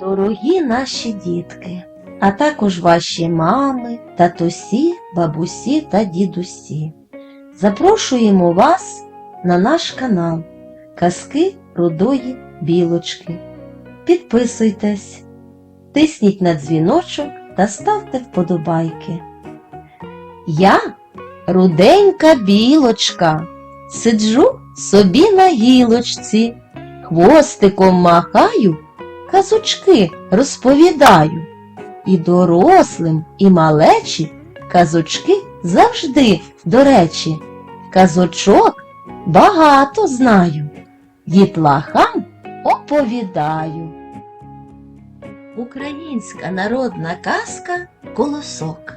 Дорогі наші дітки, а також ваші мами, татусі, бабусі та дідусі. Запрошуємо вас на наш канал Казки Рудої Білочки. Підписуйтесь, тисніть на дзвіночок та ставте вподобайки. Я руденька білочка, сиджу собі на гілочці, хвостиком махаю казочки розповідаю. І дорослим, і малечі казочки завжди, до речі, казочок багато знаю, дітлахам оповідаю. Українська народна казка Колосок.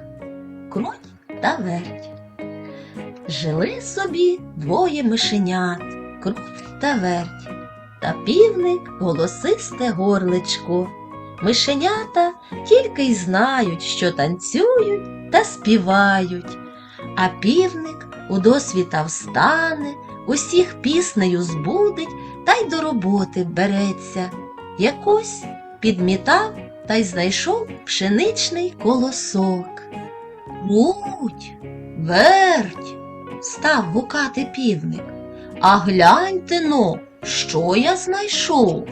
Круть та верть. Жили собі двоє мишенят, круть та верть та півник голосисте горличко. Мишенята тільки й знають, що танцюють та співають, а півник у досвіта встане, усіх піснею збудить та й до роботи береться. Якось підмітав та й знайшов пшеничний колосок. Круть, верть, став гукати півник. А гляньте но, що я знайшов?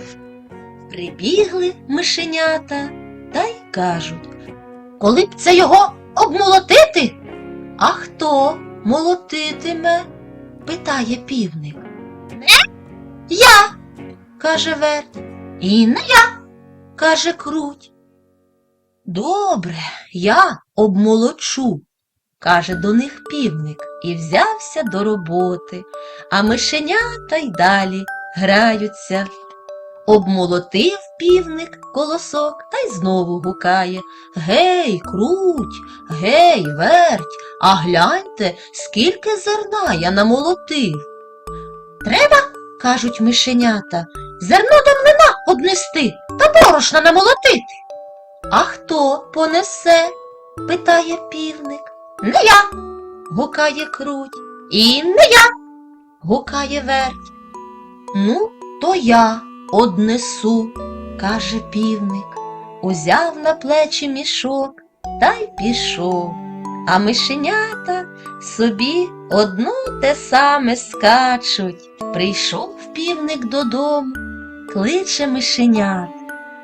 Прибігли мишенята та й кажуть, коли б це його обмолотити? А хто молотитиме? питає півник. Не я, каже верть. І не я, каже круть. Добре, я обмолочу, каже до них півник і взявся до роботи, а мишенята й далі граються. Обмолотив півник колосок та й знову гукає Гей, круть, гей, верть, а гляньте, скільки зерна я намолотив. Треба, кажуть мишенята, зерно до млина однести та борошна намолотити. А хто понесе? питає півник. Не я, гукає круть. І не я, гукає верть. Ну, то я однесу, каже півник, узяв на плечі мішок та й пішов. А мишенята собі одно те саме скачуть. Прийшов півник додому, кличе мишенят.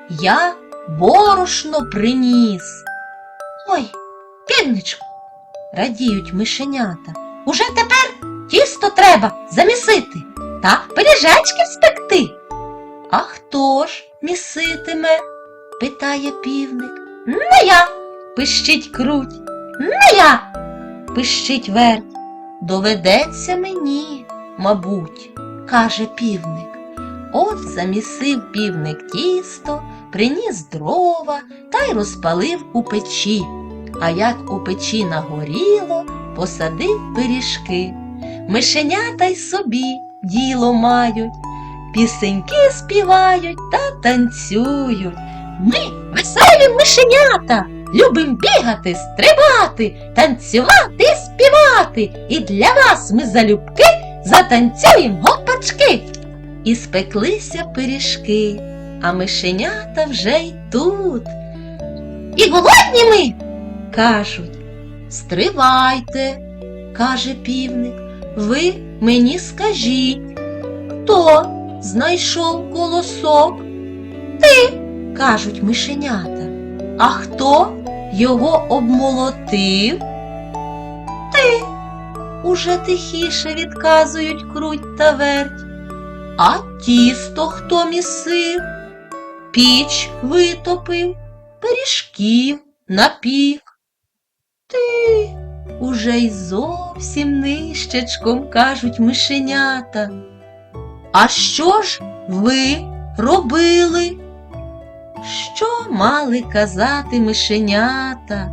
Я борошно приніс. Ой, півничку, радіють мишенята. Уже тепер тісто треба замісити та пиріжечки спекти. А хто ж міситиме? питає півник. Не я, пищить круть. Не я, пищить верть. Доведеться мені, мабуть, каже півник. От замісив півник тісто, приніс дрова та й розпалив у печі. А як у печі нагоріло, посадив пиріжки. Мишенята й собі діло мають, пісеньки співають та танцюють. Ми веселі мишенята, любим бігати, стрибати, танцювати, і співати. І для вас ми залюбки затанцюємо гопачки. І спеклися пиріжки, а мишенята вже й тут. І голодні ми, кажуть. Стривайте, каже півник, ви мені скажіть, хто знайшов колосок? Ти, кажуть мишенята. А хто його обмолотив? Ти. Уже тихіше відказують круть та верть. А тісто хто місив? Піч витопив, пиріжків напік. Ти уже й зовсім нищечком кажуть мишенята. А що ж ви робили? Що мали казати мишенята?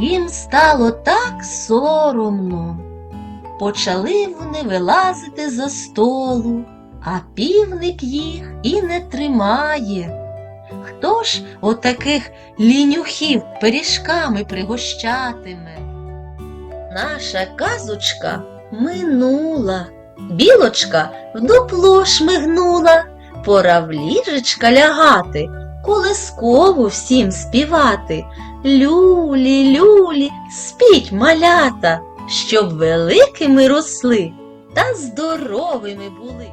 Їм стало так соромно. Почали вони вилазити за столу, а півник їх і не тримає. Хто ж отаких лінюхів пиріжками пригощатиме? Наша казочка минула, білочка в дупло шмигнула, пора в ліжечка лягати, колискову всім співати. Люлі, люлі, спіть малята, щоб великими росли та здоровими були.